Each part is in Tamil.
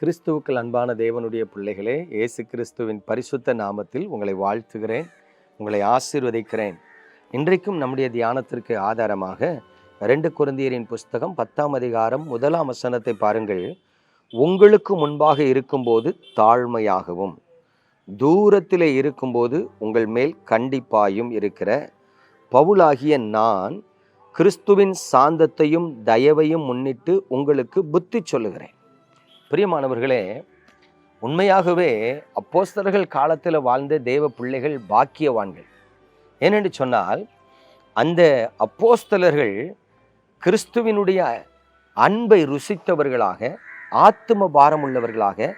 கிறிஸ்துவுக்குள் அன்பான தேவனுடைய பிள்ளைகளே இயேசு கிறிஸ்துவின் பரிசுத்த நாமத்தில் உங்களை வாழ்த்துகிறேன் உங்களை ஆசீர்வதிக்கிறேன். இன்றைக்கும் நம்முடைய தியானத்திற்கு ஆதாரமாக ரெண்டு குருந்தியரின் புஸ்தகம் பத்தாம் அதிகாரம் முதலாம் வசனத்தை பாருங்கள். உங்களுக்கு முன்பாக இருக்கும்போது தாழ்மையாகவும் தூரத்திலே இருக்கும்போது உங்கள் மேல் கண்டிப்பாயும் இருக்கிற பவுலாகிய நான் கிறிஸ்துவின் சாந்தத்தையும் தயவையும் முன்னிட்டு உங்களுக்கு புத்தி சொல்லுகிறேன். பிரியமானவர்களே உண்மையாகவே அப்போஸ்தலர்கள் காலத்தில் வாழ்ந்த தேவ பிள்ளைகள் பாக்கியவான்கள். ஏனென்று சொன்னால் அந்த அப்போஸ்தலர்கள் கிறிஸ்துவினுடைய அன்பை ருசித்தவர்களாக ஆத்தும பாரம் உள்ளவர்களாக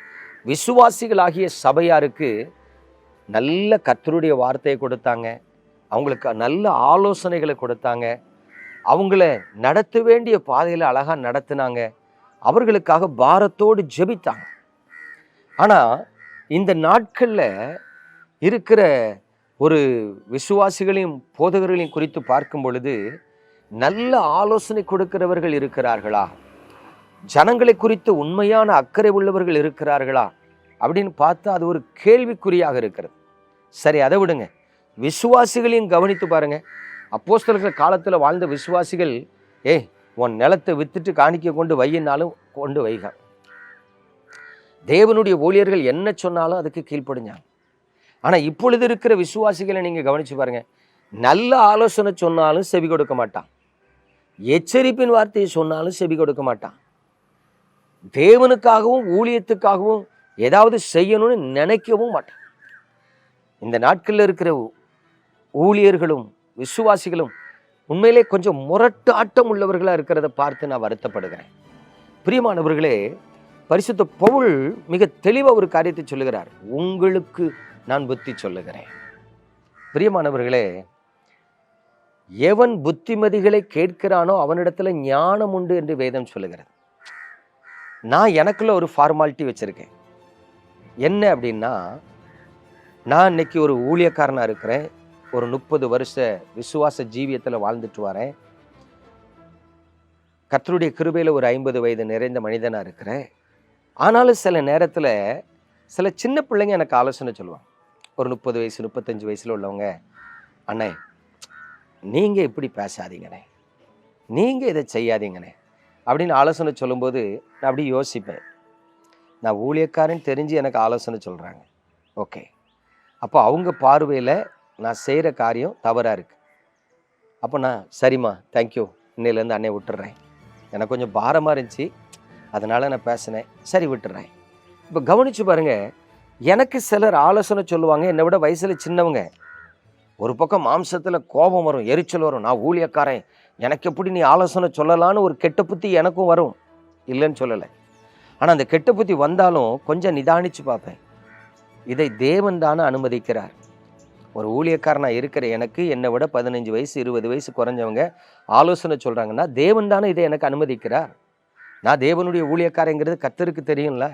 விசுவாசிகளாகிய சபையாருக்கு நல்ல கத்தருடைய வார்த்தையை கொடுத்தாங்க. அவங்களுக்கு நல்ல ஆலோசனைகளை கொடுத்தாங்க. அவங்கள நடத்த வேண்டிய பாதையில் அழகாக நடத்துனாங்க. அவர்களுக்காக பாரத்தோடு ஜெபித்தாங்க. ஆனால் இந்த நாட்களில் இருக்கிற ஒரு விசுவாசிகளையும் போதகர்களையும் குறித்து பார்க்கும் பொழுது நல்ல ஆலோசனை கொடுக்கிறவர்கள் இருக்கிறார்களா? ஜனங்களை குறித்து உண்மையான அக்கறை உள்ளவர்கள் இருக்கிறார்களா? அப்படின்னு பார்த்தா அது ஒரு கேள்விக்குறியாக இருக்கிறது. சரி அதை விடுங்க. விசுவாசிகளையும் கவனித்து பாருங்க. அப்போஸ்தலர்கள் காலத்தில் வாழ்ந்த விசுவாசிகள் ஏய் உன் நிலத்தை வித்துட்டு காணிக்க கொண்டு வையினாலும் கொண்டு வைக. தேவனுடைய ஊழியர்கள் என்ன சொன்னாலும் அதுக்கு கீழ்ப்படிஞ்சாங்க ஆனால் இப்பொழுது இருக்கிற விசுவாசிகளை நீங்கள் கவனித்து பாருங்கள் நல்ல ஆலோசனை சொன்னாலும் செவி கொடுக்க மாட்டான். எச்சரிப்பின் வார்த்தையை சொன்னாலும் செவி கொடுக்க மாட்டான். தேவனுக்காகவும் ஊழியத்துக்காகவும் ஏதாவது செய்யணும்னு நினைக்கவும் மாட்டான். இந்த நாட்களில் இருக்கிற ஊழியர்களும் விசுவாசிகளும் உண்மையிலே கொஞ்சம் முரட்டு ஆட்டம் உள்ளவர்களாக இருக்கிறத பார்த்து நான் வருத்தப்படுகிறேன். பிரியமானவர்களே பரிசுத்த பவுல் மிக தெளிவாக ஒரு காரியத்தை சொல்லுகிறார். உங்களுக்கு நான் புத்தி சொல்லுகிறேன். பிரியமானவர்களே எவன் புத்திமதிகளை கேட்கிறானோ அவனிடத்துல ஞானம் உண்டு என்று வேதம் சொல்லுகிறது. நான் எனக்குள்ள ஒரு ஃபார்மாலிட்டி வச்சிருக்கேன். என்ன அப்படின்னா நான் இன்னைக்கு ஒரு ஊழியக்காரனாக இருக்கிறேன். ஒரு முப்பது வருஷ விசுவாச ஜீவியத்தில் வாழ்ந்துட்டு வரேன். கத்தருடைய கிருபையில் ஒரு ஐம்பது வயது நிறைந்த மனிதனாக இருக்கிறேன். ஆனாலும் சில நேரத்தில் சில சின்ன பிள்ளைங்க எனக்கு ஆலோசனை சொல்லுவாங்க. ஒரு முப்பது வயசு முப்பத்தஞ்சு வயசில் உள்ளவங்க அண்ணே நீங்கள் இப்படி பேசாதீங்கண்ணே. நீங்கள் இதை செய்யாதீங்கண்ணே. அப்படின்னு ஆலோசனை சொல்லும்போது நான் அப்படி யோசிப்பேன். நான் ஊழியக்காரன் தெரிஞ்சு எனக்கு ஆலோசனை சொல்கிறாங்க ஓகே. அப்போ அவங்க பார்வையில் நான் செய்கிற காரியம் தவறாக இருக்குது அப்போ நான் சரிம்மா தேங்க்யூ இன்னையிலேருந்து அன்னை விட்டுறேன். எனக்கு கொஞ்சம் பாரமாக இருந்துச்சு. அதனால் நான் பேசினேன். சரி விட்டுறேன். இப்போ கவனித்து பாருங்கள் எனக்கு சிலர் ஆலோசனை சொல்லுவாங்க என்னை விட வயசில் சின்னவங்க. ஒரு பக்கம் மாம்சத்தில் கோபம் வரும் எரிச்சல் வரும். நான் ஊழியக்காரன். எனக்கு எப்படி நீ ஆலோசனை சொல்லலான்னு ஒரு கெட்ட புத்தி எனக்கும் வரும். இல்லைன்னு சொல்லலை. ஆனால் அந்த கெட்ட புத்தி வந்தாலும் கொஞ்சம் நிதானித்து பார்ப்பேன். இதை தேவன் தானே அனுமதிக்கிறார். ஒரு ஊழியக்காரனாக இருக்கிற எனக்கு என்னை விட பதினஞ்சு வயசு இருபது வயசு குறைஞ்சவங்க ஆலோசனை சொல்கிறாங்கன்னா தேவன் தானே இதை எனக்கு அனுமதிக்கிறார். நான் தேவனுடைய ஊழியக்காரங்கிறது கத்தருக்கு தெரியும்ல.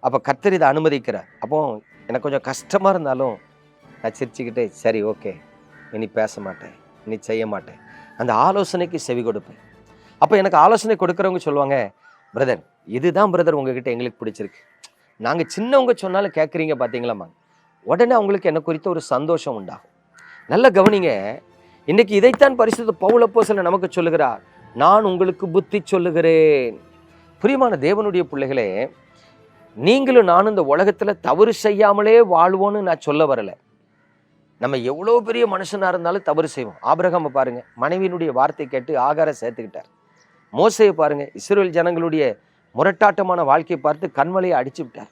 அப்போ கத்தர் இதை அனுமதிக்கிறார். அப்போ எனக்கு கொஞ்சம் கஷ்டமாக இருந்தாலும் நான் சிரிச்சுக்கிட்டே சரி ஓகே. இனி பேச மாட்டேன். இனி செய்ய மாட்டேன். அந்த ஆலோசனைக்கு செவி கொடுப்பேன். அப்போ எனக்கு ஆலோசனை கொடுக்குறவங்க சொல்லுவாங்க பிரதர் இதுதான் பிரதர் உங்ககிட்ட எங்களுக்கு பிடிச்சிருக்கு. நாங்கள் சின்னவங்க சொன்னாலும் கேட்குறீங்க பார்த்தீங்களாம்மா உடனே அவங்களுக்கு என்ன குறித்த ஒரு சந்தோஷம் உண்டாகும். நல்ல கவனிங்க இன்னைக்கு இதைத்தான் பரிசுத்த பவுலப்போ சில நமக்கு சொல்லுகிறார். நான் உங்களுக்கு புத்தி சொல்லுகிறேன். பிரியமான தேவனுடைய பிள்ளைகளே நீங்களும் நானும் இந்த உலகத்தில் தவறு செய்யாமலே வாழ்வோன்னு நான் சொல்ல வரல. நம்ம எவ்வளோ பெரிய மனுஷனாக இருந்தாலும் தவறு செய்வோம். ஆபிரகாமை பாருங்க மனைவியினுடைய வார்த்தை கேட்டு ஆகாரம் சேர்த்துக்கிட்டார். மோசையை பாருங்க இஸ்ரேல் ஜனங்களுடைய முரட்டாட்டமான வாழ்க்கையை பார்த்து கண்மலையை அடிச்சு விட்டார்.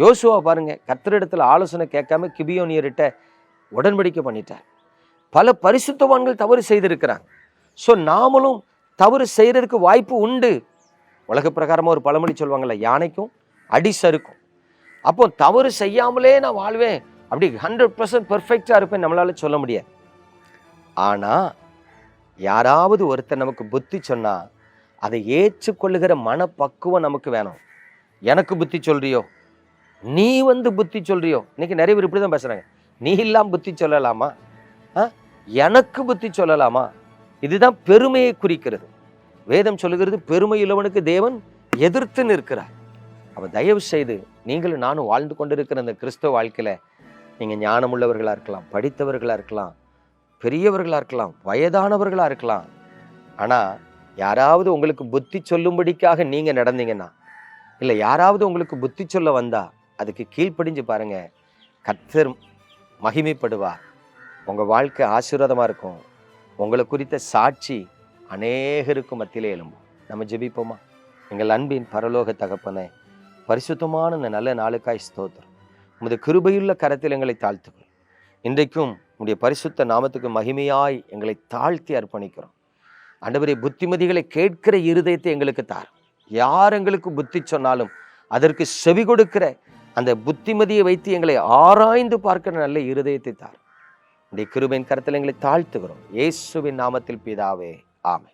யோசுவா பாருங்க கத்தரிடத்தில் ஆலோசனை கேட்காம கிபியோனியர்கிட்ட உடன்படிக்கை பண்ணிட்டார். பல பரிசுத்தவான்கள் தவறு செய்திருக்கிறாங்க. ஸோ நாமளும் தவறு செய்கிறதுக்கு வாய்ப்பு உண்டு. உலக பிரகாரமாக ஒரு பழமொழி சொல்லுவாங்கள்ல யானைக்கும் அடி சறுக்கும் அப்போ தவறு செய்யாமலே நான் வாழ்வேன். அப்படி ஹண்ட்ரட் பர்சன்ட் பெர்ஃபெக்டாக இருப்பேன் நம்மளால சொல்ல முடியாது. ஆனால் யாராவது ஒருத்தர் நமக்கு புத்தி சொன்னால் அதை ஏற்றுக்கொள்ளுகிற மனப்பக்குவம் நமக்கு வேணும். எனக்கு புத்தி சொல்றியோ? நீ வந்து புத்தி சொல்றியோ? இன்னைக்கு நிறைய பேர் இப்படி தான் பேசுறாங்க. நீ இல்லாம புத்தி சொல்லலாமா? ஆ? எனக்கு புத்தி சொல்லலாமா? இதுதான் பெருமையை குறிக்கிறது. வேதம் சொல்லுகிறது பெருமை உள்ளவனுக்கு தேவன் எதிர்த்து நிற்கிறார். அவ தயவு செய்து நீங்களும் நானும் வாழ்ந்து கொண்டிருக்கிற அந்த கிறிஸ்தவ வாழ்க்கையில நீங்க ஞானமுள்ளவர்களா இருக்கலாம் படித்தவர்களா இருக்கலாம் பெரியவர்களா இருக்கலாம் வயதானவர்களா இருக்கலாம். ஆனா யாராவது உங்களுக்கு புத்தி சொல்லும்படிக்காக நீங்க நடந்தீங்கன்னா இல்லை யாராவது உங்களுக்கு புத்தி சொல்ல வந்தா அதுக்கு கீழ்ப்படிஞ்சு பாருங்க. கர்த்தர் மகிமைப்படுவார். உங்கள் வாழ்க்கை ஆசீர்வாதமாக இருக்கும். உங்களை குறித்த சாட்சி அநேகருக்கு மத்தியிலே எழும்பும். நம்ம ஜெபிப்போமா? எங்கள் அன்பின் பரலோக தகப்பனை பரிசுத்தமான இந்த நல்ல நாளுக்காய் ஸ்தோத்திரம். உமது கிருபையுள்ள கரத்தில் எங்களை தாழ்த்துக்கிறோம் இன்றைக்கும் உடைய பரிசுத்த நாமத்துக்கு மகிமையாய் எங்களை தாழ்த்தி அர்ப்பணிக்கிறோம். ஆண்டவரே புத்திமதிகளை கேட்கிற இருதயத்தை எங்களுக்கு தார் யார் எங்களுக்கு புத்தி சொன்னாலும் அதற்கு செவி கொடுக்கிற அந்த புத்திமதியை வைத்து எங்களை ஆராய்ந்து பார்க்கிற நல்ல இருதயத்தை தார் இந்த கிருபையின் கருத்தில் எங்களை தாழ்த்துகிறோம். இயேசுவின் நாமத்தில் பிதாவே ஆமை